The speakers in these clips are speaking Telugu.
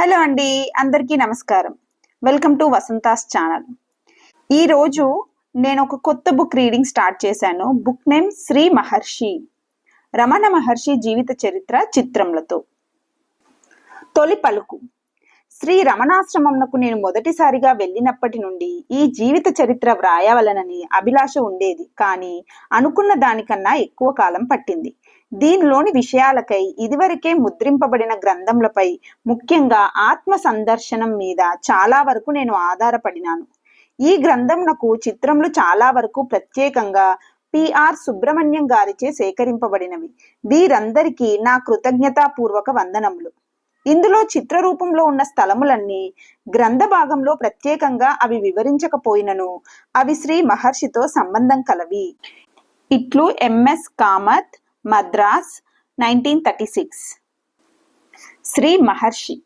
హలో అండి అందరికీ నమస్కారం. Welcome to Vasantha's channel. ఈరోజు నేను ఒక కొత్త బుక్ రీడింగ్ స్టార్ట్ చేశాను. Book name Shri Maharshi. Ramana Maharshi జీవిత చరిత్ర చిత్రములతో. తొలి పలుకు. శ్రీ రమణాశ్రమంకు నేను మొదటిసారిగా వెళ్ళినప్పటి నుండి ఈ జీవిత చరిత్ర వ్రాయవలనని అభిలాష ఉండేది. కానీ అనుకున్న దానికన్నా ఎక్కువ కాలం పట్టింది. దీనిలోని విషయాలకై ఇదివరకే ముద్రింపబడిన గ్రంథములపై ముఖ్యంగా ఆత్మ సందర్శనం మీద చాలా వరకు నేను ఆధారపడినాను. ఈ గ్రంథంనకు చిత్రములు చాలా వరకు ప్రత్యేకంగా పిఆర్ సుబ్రహ్మణ్యం గారిచే సేకరింపబడినవి. వీరందరికీ నా కృతజ్ఞతాపూర్వక వందనములు. ఇందులో చిత్ర రూపంలో ఉన్న స్థలములన్నీ గ్రంథ భాగంలో ప్రత్యేకంగా అవి వివరించకపోయినను అవి శ్రీ మహర్షితో సంబంధం కలవి. ఇట్లు MS Kamath Madras nineteen thirty six. Shri Maharshi.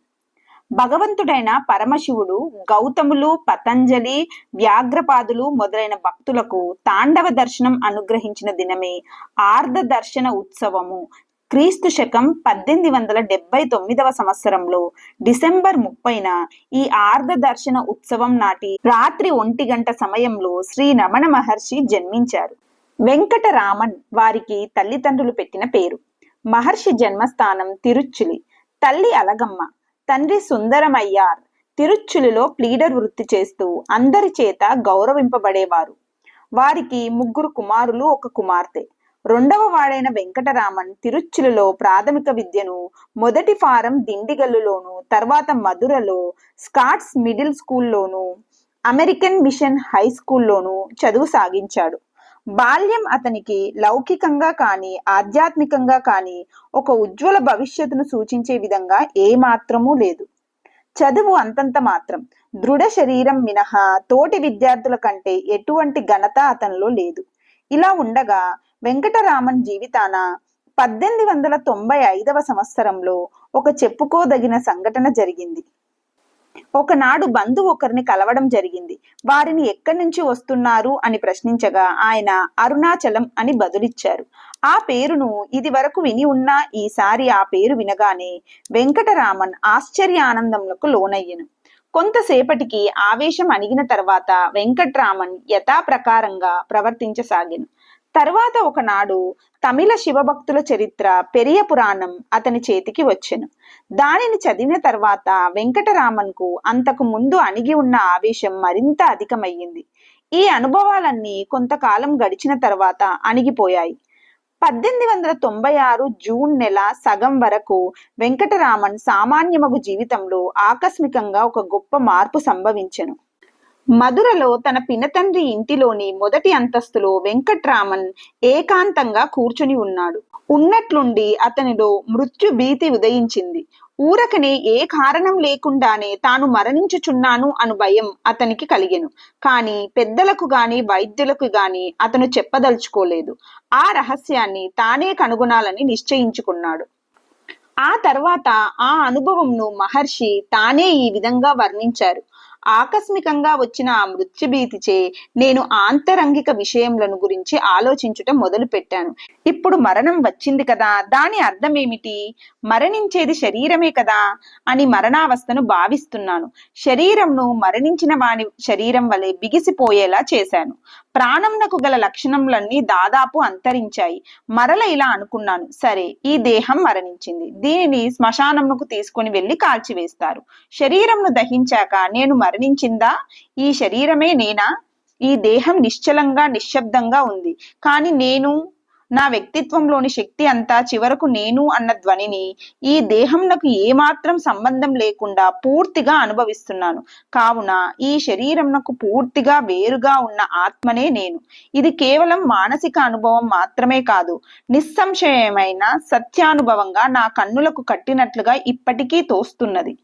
భగవంతుడైన పరమశివుడు గౌతములు పతంజలి వ్యాఘ్రపాదులు మొదలైన భక్తులకు తాండవ దర్శనం అనుగ్రహించిన దినమే ఆర్ధ దర్శన ఉత్సవము. క్రీస్తు శకం పద్దెనిమిది వందల డెబ్బై తొమ్మిదవ సంవత్సరంలో డిసెంబర్ ముప్పైన ఈ ఆర్ధ దర్శన ఉత్సవం నాటి రాత్రి ఒంటి గంట సమయంలో శ్రీ రమణ మహర్షి జన్మించారు. వెంకటరామన్ వారికి తల్లిదండ్రులు పెట్టిన పేరు. మహర్షి జన్మస్థానం తిరుచులి తల్లి అలగమ్మ. తండ్రి సుందరమయ్యార్. తిరుచులిలో ప్లీడర్ వృత్తి చేస్తూ అందరి చేత గౌరవింపబడేవారు. వారికి ముగ్గురు కుమారులు ఒక కుమార్తె. రెండవ వాడైన వెంకటరామన్ తిరుచ్చులలో ప్రాథమిక విద్యను మొదటి ఫారం దిండిగల్లులోను తర్వాత మధురలో స్కాట్స్ మిడిల్ స్కూల్లోను అమెరికన్ మిషన్ హై స్కూల్లోను చదువు సాగించాడు. బాల్యం అతనికి లౌకికంగా కానీ ఆధ్యాత్మికంగా కానీ ఒక ఉజ్వల భవిష్యత్తును సూచించే విధంగా ఏ మాత్రమూ లేదు. చదువు అంతంత మాత్రం. దృఢ శరీరం మినహా తోటి విద్యార్థుల కంటే ఎటువంటి ఘనత అతనిలో లేదు. ఇలా ఉండగా వెంకటరామన్ జీవితాన పద్దెనిమిది వందల తొంభై ఐదవ సంవత్సరంలో ఒక చెప్పుకోదగిన సంఘటన జరిగింది. ఒకనాడు బంధువు ఒకరిని కలవడం జరిగింది. వారిని ఎక్కడి నుంచి వస్తున్నారు అని ప్రశ్నించగా ఆయన అరుణాచలం అని బదులిచ్చారు. ఆ పేరును ఇది వరకు విని ఉన్నా ఈసారి ఆ పేరు వినగానే వెంకటరామన్ ఆశ్చర్య ఆనందములకు లోనయ్యను. కొంతసేపటికి ఆవేశం అణిగిన తర్వాత వెంకట్రామన్ యథాప్రకారంగా ప్రవర్తించసాగాను. తర్వాత ఒకనాడు తమిళ శివభక్తుల చరిత్ర పెరియ పురాణం అతని చేతికి వచ్చెను. దానిని చదివిన తర్వాత వెంకటరామన్కు అంతకు ముందు అణిగి ఉన్న ఆవేశం మరింత అధికమయ్యింది. ఈ అనుభవాలన్నీ కొంతకాలం గడిచిన తర్వాత అణిగిపోయాయి. పద్దెనిమిది వందల తొంభై ఆరు జూన్ నెల సగం వరకు వెంకటరామన్ సామాన్యమగు జీవితంలో ఆకస్మికంగా ఒక గొప్ప మార్పు సంభవించెను. మధురలో తన పినతండ్రి ఇంటిలోని మొదటి అంతస్తులో వెంకట్రామన్ ఏకాంతంగా కూర్చుని ఉన్నాడు. ఉన్నట్లుండి అతనిలో మృత్యు భీతి ఉదయించింది. ఊరకనే ఏ కారణం లేకుండానే తాను మరణించుచున్నాను అను భయం అతనికి కలిగెను. కానీ పెద్దలకు గాని వైద్యులకు గాని అతను చెప్పదలుచుకోలేదు. ఆ రహస్యాన్ని తానే కనుగొనాలని నిశ్చయించుకున్నాడు. ఆ తర్వాత ఆ అనుభవంను మహర్షి తానే ఈ విధంగా వర్ణించారు. ఆకస్మికంగా వచ్చిన ఆ మృత్యుభీతిచే నేను ఆంతరంగిక విషయములను గురించి ఆలోచించుట మొదలు పెట్టాను ఇప్పుడు మరణం వచ్చింది కదా దాని అర్థం ఏమిటి మరణించేది శరీరమే కదా అని మరణావస్థను భావిస్తున్నాను. శరీరంను మరణించిన వాని శరీరం వలె బిగిసిపోయేలా చేశాను. ప్రాణంనకు గల లక్షణములన్నీ దాదాపు అంతరించాయి. మరల ఇలా అనుకున్నాను సరే ఈ దేహం మరణించింది. దీనిని శ్మశానంకు తీసుకుని వెళ్ళి కాల్చివేస్తారు. శరీరంను దహించాక నేను మరణించిందా? ఈ శరీరమే నేనా? ఈ దేహం నిశ్చలంగా నిశ్శబ్దంగా ఉంది. కానీ నేను నా వ్యక్తిత్వంలోని శక్తి అంతా చివరకు నేను అన్న ధ్వనిని ఈ దేహం నాకు ఏమాత్రం సంబంధం లేకుండా పూర్తిగా అనుభవిస్తున్నాను. కావున ఈ శరీరం నాకు పూర్తిగా వేరుగా ఉన్న ఆత్మనే నేను. ఇది కేవలం మానసిక అనుభవం మాత్రమే కాదు. నిస్సంశయమైన సత్యానుభవంగా నా కన్నులకు కట్టినట్లుగా ఇప్పటికీ తోస్తున్నది.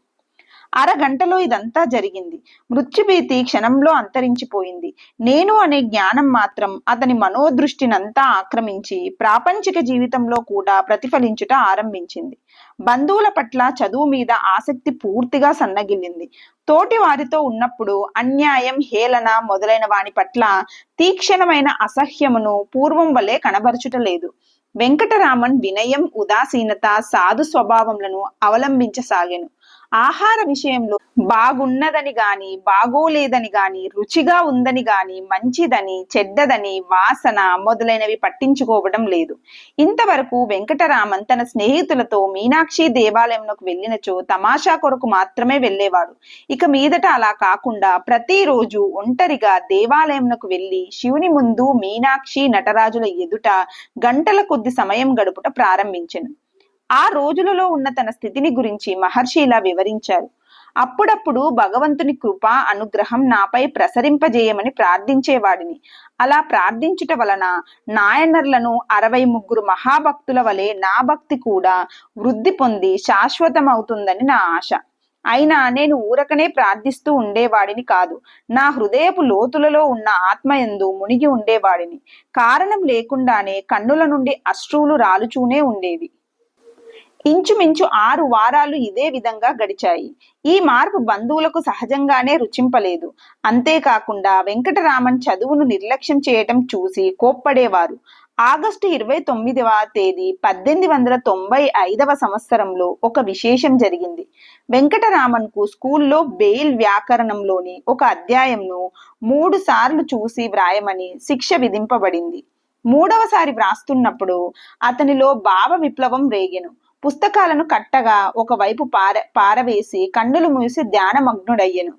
అరగంటలో ఇదంతా జరిగింది. మృత్యుభీతి క్షణంలో అంతరించిపోయింది. నేను అనే జ్ఞానం మాత్రం అతని మనోదృష్టినంతా ఆక్రమించి ప్రాపంచిక జీవితంలో కూడా ప్రతిఫలించుట ఆరంభించింది. బంధువుల పట్ల చదువు మీద ఆసక్తి పూర్తిగా సన్నగిల్లింది. తోటి వారితో ఉన్నప్పుడు అన్యాయం హేళన మొదలైన వాని పట్ల తీక్షణమైన అసహ్యమును పూర్వం వలె కనబరచుటలేదు వెంకటరామన్ వినయం ఉదాసీనత సాధు స్వభావములను అవలంబించసాగాను. ఆహార విషయంలో బాగున్నదని గాని బాగోలేదని గాని రుచిగా ఉందని గాని మంచిదని చెడ్డదని వాసన మొదలైనవి పట్టించుకోవడం లేదు. ఇంతవరకు వెంకటరామన్ తన స్నేహితులతో మీనాక్షి దేవాలయంలోకి వెళ్ళినచో తమాషా కొరకు మాత్రమే వెళ్ళేవాడు. ఇక మీదట అలా కాకుండా ప్రతిరోజు ఒంటరిగా దేవాలయంలోకి వెళ్ళి శివుని ముందు మీనాక్షి నటరాజుల ఎదుట గంటల కొద్ది సమయం గడుపుట ప్రారంభించెను. ఆ రోజులలో ఉన్న తన స్థితిని గురించి మహర్షి ఇలా వివరించారు. అప్పుడప్పుడు భగవంతుని కృప అనుగ్రహం నాపై ప్రసరింపజేయమని ప్రార్థించేవాడిని. అలా ప్రార్థించుట వలన నాయనర్లను అరవై ముగ్గురు మహాభక్తుల వలె నా భక్తి కూడా వృద్ధి పొంది శాశ్వతమవుతుందని నా ఆశ. అయినా నేను ఊరకనే ప్రార్థిస్తూ ఉండేవాడిని కాదు. నా హృదయపు లోతులలో ఉన్న ఆత్మయందు మునిగి ఉండేవాడిని. కారణం లేకుండానే కన్నుల నుండి అశ్రువులు రాలుచూనే ఉండేవి. ఇంచుమించు ఆరు వారాలు ఇదే విధంగా గడిచాయి. ఈ మార్పు బంధువులకు సహజంగానే రుచింపలేదు. అంతేకాకుండా వెంకటరామన్ చదువును నిర్లక్ష్యం చేయటం చూసి కోప్పడేవారు. ఆగస్టు ఇరవై తొమ్మిదవ తేదీ పద్దెనిమిది వందల తొంభై ఐదవ సంవత్సరంలో ఒక విశేషం జరిగింది. వెంకటరామన్కు స్కూల్లో బెయిల్ వ్యాకరణంలోని ఒక అధ్యాయంను మూడు సార్లు చూసి వ్రాయమని శిక్ష విధింపబడింది. మూడవసారి వ్రాస్తున్నప్పుడు అతనిలో భావ విప్లవం రేగెను. పుస్తకాలను కట్టగా ఒకవైపు పార పారవేసి కన్నులు మూసి ధ్యానమగ్నుడయ్యెను.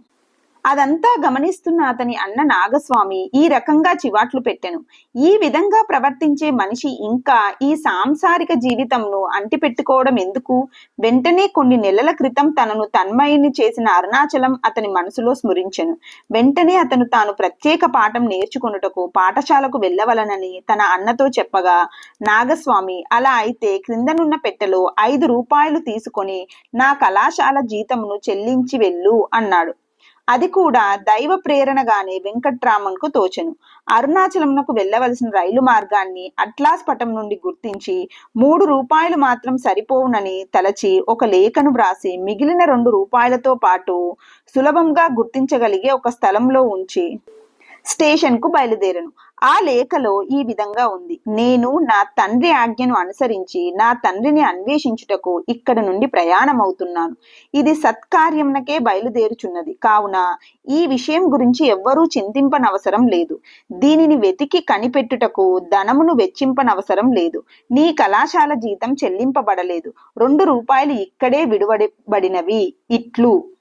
అదంతా గమనిస్తున్న అతని అన్న నాగస్వామి ఈ రకంగా చివాట్లు పెట్టెను. ఈ విధంగా ప్రవర్తించే మనిషి ఇంకా ఈ సాంసారిక జీవితంను అంటిపెట్టుకోవడం ఎందుకు? వెంటనే కొన్ని నెలల క్రితం తనను తన్మయుని చేసిన అరుణాచలం అతని మనసులో స్మరించెను. వెంటనే అతను తాను ప్రత్యేక పాఠం నేర్చుకొనుటకు పాఠశాలకు వెళ్ళవలనని తన అన్నతో చెప్పగా నాగస్వామి అలా అయితే క్రిందనున్న పెట్టెలో ఐదు రూపాయలు తీసుకొని నా కళాశాల జీతమును చెల్లించి వెళ్ళు అన్నాడు. అది కూడా దైవ ప్రేరణగానే వెంకట్రామన్కు తోచెను. అరుణాచలంకు వెళ్ళవలసిన రైలు మార్గాన్ని అట్లాస్ పటం నుండి గుర్తించి మూడు రూపాయలు మాత్రం సరిపోవునని తలచి ఒక లేఖను వ్రాసి మిగిలిన రెండు రూపాయలతో పాటు సులభంగా గుర్తించగలిగే ఒక స్థలంలో ఉంచి స్టేషన్కు బయలుదేరను. ఆ లేఖలో ఈ విధంగా ఉంది. నేను నా తండ్రి ఆజ్ఞను అనుసరించి నా తండ్రిని అన్వేషించుటకు ఇక్కడ నుండి ప్రయాణమవుతున్నాను. ఇది సత్కార్యంనకే బయలుదేరుచున్నది. కావున ఈ విషయం గురించి ఎవ్వరూ చింతింపనవసరం లేదు. దీనిని వెతికి కనిపెట్టుటకు ధనమును వెచ్చింపనవసరం లేదు. నీ కళాశాల జీతం చెల్లింపబడలేదు. రెండు రూపాయలు ఇక్కడే విడువబడినవి ఇట్లు.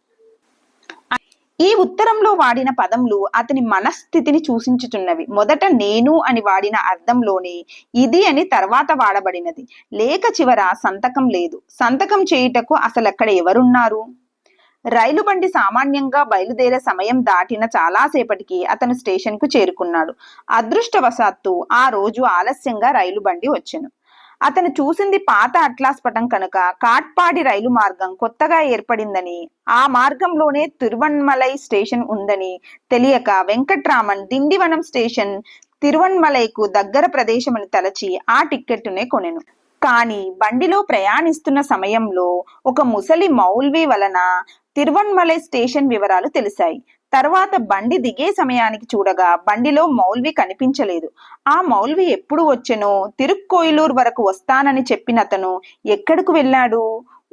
ఈ ఉత్తరంలో వాడిన పదములు అతని మనస్థితిని సూచించుచున్నవి మొదట నేను అని వాడిన అర్థంలోనే ఇది అని తర్వాత వాడబడినది. లేఖ చివర సంతకం లేదు. సంతకం చేయుటకు అసలు అక్కడ ఎవరున్నారు? రైలు బండి సామాన్యంగా బయలుదేరే సమయం దాటిన చాలాసేపటికి అతను స్టేషన్కు చేరుకున్నాడు. అదృష్టవశాత్తు ఆ రోజు ఆలస్యంగా రైలు బండి వచ్చెను. అతను చూసింది పాత అట్లాస్ పటం కనుక కాట్పాడి రైలు మార్గం కొత్తగా ఏర్పడిందని ఆ మార్గంలోనే తిరువన్మలై స్టేషన్ ఉందని తెలియక వెంకట్రామన్ దిండివనం స్టేషన్ తిరువన్మలైకు దగ్గర ప్రదేశమని తలచి ఆ టిక్కెట్టునే కొనెను. కానీ బండిలో ప్రయాణిస్తున్న సమయంలో ఒక ముసలి మౌల్వి వలన తిరువన్మలై స్టేషన్ వివరాలు తెలిసాయి తర్వాత బండి దిగే సమయానికి చూడగా బండిలో మౌల్వి కనిపించలేదు. ఆ మౌల్వి ఎప్పుడు వచ్చెనో? తిరుక్కోయిలూరు వరకు వస్తానని చెప్పిన అతను ఎక్కడకు వెళ్ళాడు?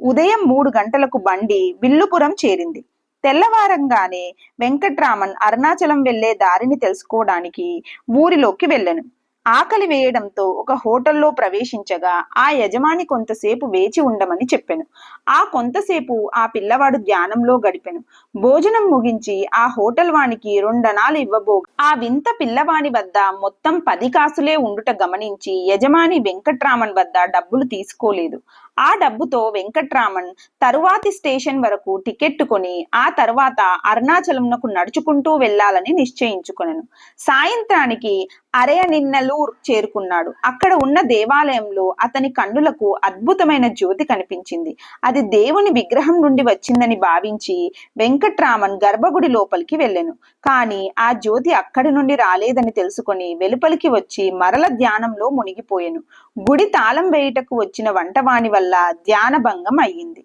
ఉదయం మూడు గంటలకు బండి విల్లుపురం చేరింది. తెల్లవారంగానే వెంకట్రామన్ అరుణాచలం వెళ్ళే దారిని తెలుసుకోవడానికి ఊరిలోకి వెళ్ళను. ఆకలి వేయడంతో ఒక హోటల్లో ప్రవేశించగా ఆ యజమాని కొంతసేపు వేచి ఉండమని చెప్పెను. ఆ కొంతసేపు ఆ పిల్లవాడు ధ్యానంలో గడిపెను. భోజనం ముగించి ఆ హోటల్ వానికి రెండనాలు ఇవ్వబో ఆ వింత పిల్లవాని వద్ద మొత్తం పది కాసులే ఉండుట గమనించి యజమాని వెంకట్రామన్ వద్ద డబ్బులు తీసుకోలేదు. ఆ డబ్బుతో వెంకట్రామన్ తరువాతి స్టేషన్ వరకు టికెట్ కొని ఆ తర్వాత అరుణాచలంనకు నడుచుకుంటూ వెళ్ళాలని నిశ్చయించుకున్నాను సాయంత్రానికి అరయనిన్నలూర్ చేరుకున్నాడు. అక్కడ ఉన్న దేవాలయంలో అతని కన్నులకు అద్భుతమైన జ్యోతి కనిపించింది. అది దేవుని విగ్రహం నుండి వచ్చిందని భావించి వెంకట్రామన్ గర్భగుడి లోపలికి వెళ్ళాను. కానీ ఆ జ్యోతి అక్కడి నుండి రాలేదని తెలుసుకొని వెలుపలికి వచ్చి మరల ధ్యానంలో మునిగిపోయెను. గుడి తాళం వేయుటకు వచ్చిన వంటవాని వల్ల వల్ల ధ్యానభంగం అయ్యింది.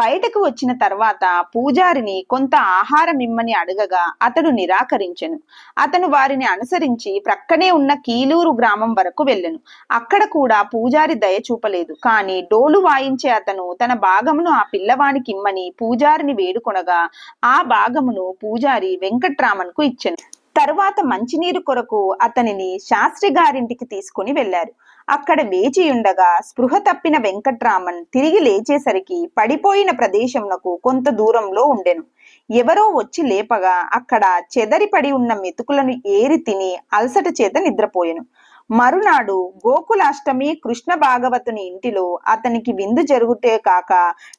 బయటకు వచ్చిన తర్వాత పూజారిని కొంత ఆహారం ఇమ్మని అడగగా అతడు నిరాకరించెను. అతను వారిని అనుసరించి ప్రక్కనే ఉన్న కీలూరు గ్రామం వరకు వెళ్ళెను. అక్కడ కూడా పూజారి దయ చూపలేదు. కానీ డోలు వాయించే అతను తన భాగమును ఆ పిల్లవానికి ఇమ్మని పూజారిని వేడుకొనగా ఆ భాగమును పూజారి వెంకట్రామన్కు ఇచ్చెను. తరువాత మంచినీరు కొరకు అతనిని శాస్త్రి గారింటికి తీసుకుని వెళ్ళారు అక్కడ వేచియుండగా స్పృహ తప్పిన వెంకట్రామన్ తిరిగి లేచేసరికి పడిపోయిన ప్రదేశమునకు కొంత దూరంలో ఉండెను. ఎవరో వచ్చి లేపగా అక్కడ చెదరి పడి ఉన్న మెతుకులను ఏరి తిని అలసట చేత నిద్రపోయెను. మరునాడు గోకులాష్టమి కృష్ణ భాగవతుని ఇంటిలో అతనికి విందు జరుగుతే కాక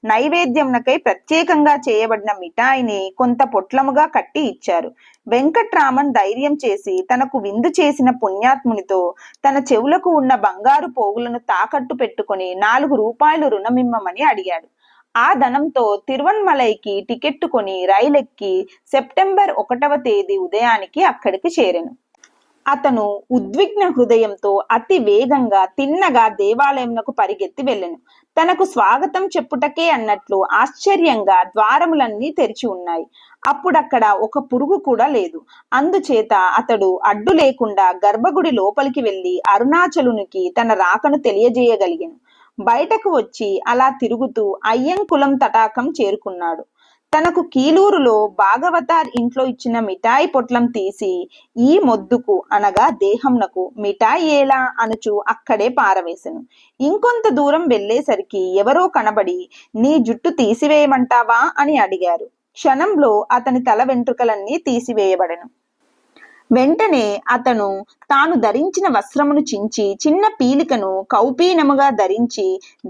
నైవేద్యంనకై ప్రత్యేకంగా చేయబడిన మిఠాయిని కొంత పొట్లముగా కట్టి ఇచ్చారు. వెంకట్రామన్ ధైర్యం చేసి తనకు విందు చేసిన పుణ్యాత్మునితో తన చెవులకు ఉన్న బంగారు పోగులను తాకట్టు పెట్టుకుని నాలుగు రూపాయలు రుణమిమ్మమని అడిగాడు. ఆ ధనంతో తిరువన్మలైకి టికెట్టు కొని రైలెక్కి సెప్టెంబర్ ఒకటవ తేదీ ఉదయానికి అక్కడికి చేరెను. అతను ఉద్విగ్న హృదయంతో అతి వేగంగా తిన్నగా దేవాలయంకు పరిగెత్తి వెళ్ళెను. తనకు స్వాగతం చెప్పుటకే అన్నట్లు ఆశ్చర్యంగా ద్వారములన్నీ తెరిచి ఉన్నాయి. అప్పుడక్కడ ఒక పురుగు కూడా లేదు. అందుచేత అతడు అడ్డు లేకుండా గర్భగుడి లోపలికి వెళ్ళి అరుణాచలునికి తన రాకను తెలియజేయగలిగాను. బయటకు వచ్చి అలా తిరుగుతూ అయ్యంకులం తటాకం చేరుకున్నాడు. తనకు కీలూరులో భాగవతార్ ఇంట్లో ఇచ్చిన మిఠాయి పొట్లం తీసి ఈ మొద్దుకు అనగా దేహంనకు మిఠాయి ఏలా అనుచు అక్కడే పారవేశను. ఇంకొంత దూరం వెళ్ళేసరికి ఎవరో కనబడి నీ జుట్టు తీసివేయమంటావా అని అడిగారు. క్షణంలో అతని తల వెంట్రుకలన్నీ తీసివేయబడను. వెంటనే అతను తాను ధరించిన వస్త్రమును చించి చిన్న పీలికను కౌపీనముగా ధరించి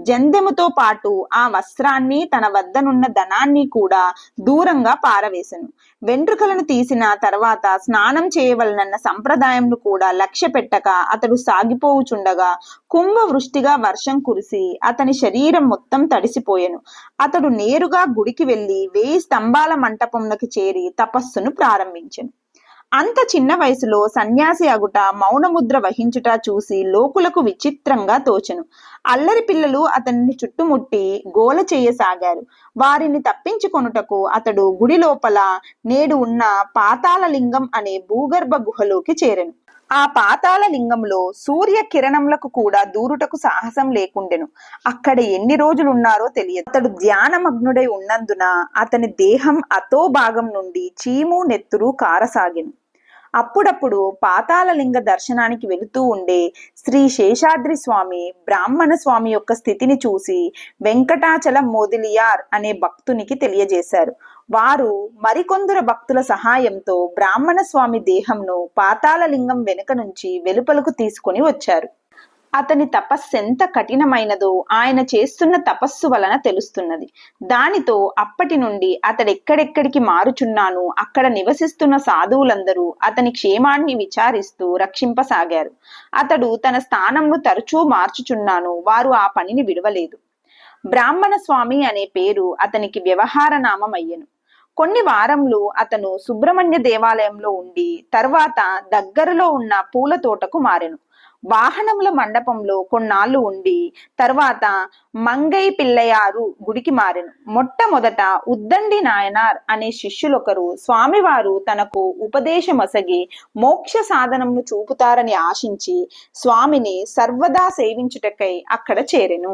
జందెముతో పాటు ఆ వస్త్రాన్ని తన వద్దనున్న ధనాన్ని కూడా దూరంగా పారవేశను వెంట్రుకలను తీసిన తర్వాత స్నానం చేయవలనన్న సంప్రదాయంను కూడా లక్ష్య పెట్టక అతడు సాగిపోవుచుండగా కుంభ వృష్టిగా వర్షం కురిసి అతని శరీరం మొత్తం తడిసిపోయెను. అతడు నేరుగా గుడికి వెళ్ళి వేయి స్తంభాల మంటపంలోకి చేరి తపస్సును ప్రారంభించెను. అంత చిన్న వయసులో సన్యాసి అగుట మౌనముద్ర వహించుట చూసి లోకులకు విచిత్రంగా తోచెను. అల్లరి పిల్లలు అతన్ని చుట్టుముట్టి గోల చేయసాగారు. వారిని తప్పించుకొనుటకు అతడు గుడి లోపల నేడు ఉన్న పాతాళలింగం అనే భూగర్భ గుహలోకి చేరెను. ఆ పాతాళ లింగంలో సూర్య కిరణములకు కూడా దూరుటకు సాహసం లేకుండెను. అక్కడ ఎన్ని రోజులున్నారో తెలియదు. అతడు ధ్యానమగ్నుడై ఉన్నందున అతని దేహం అతో భాగం నుండి చీము నెత్తురు కారసాగెను. అప్పుడప్పుడు పాతాళలింగ దర్శనానికి వెళుతూ ఉండే శ్రీ శేషాద్రి స్వామి బ్రాహ్మణ స్వామి యొక్క స్థితిని చూసి వెంకటాచల మోదిలియార్ అనే భక్తునికి తెలియజేశారు. వారు మరికొందరు భక్తుల సహాయంతో బ్రాహ్మణ స్వామి దేహంను పాతాళలింగం వెనుక నుంచి వెలుపలకు తీసుకుని వచ్చారు. అతని తపస్సు ఎంత కఠినమైనదో ఆయన చేస్తున్న తపస్సు వలన తెలుస్తున్నది. దానితో అప్పటి నుండి అతడెక్కడెక్కడికి మారుచున్నాను అక్కడ నివసిస్తున్న సాధువులందరూ అతని క్షేమాన్ని విచారిస్తూ రక్షింపసాగారు. అతడు తన స్థానంను తరచూ మార్చుచున్నాను వారు ఆ పనిని విడవలేదు. బ్రాహ్మణ స్వామి అనే పేరు అతనికి వ్యవహార నామం అయ్యను కొన్ని వారములు అతను సుబ్రహ్మణ్య దేవాలయంలో ఉండి తర్వాత దగ్గరలో ఉన్న పూల తోటకు మారెను. వాహనముల మండపంలో కొన్నాళ్ళు ఉండి తర్వాత మంగై పిల్లయారు గుడికి మారెను. మొట్టమొదట ఉద్దండి నాయనార్ అనే శిష్యులొకరు స్వామివారు తనకు ఉపదేశమొసగి మోక్ష సాధనమును చూపుతారని ఆశించి స్వామిని సర్వదా సేవించుటకై అక్కడ చేరెను.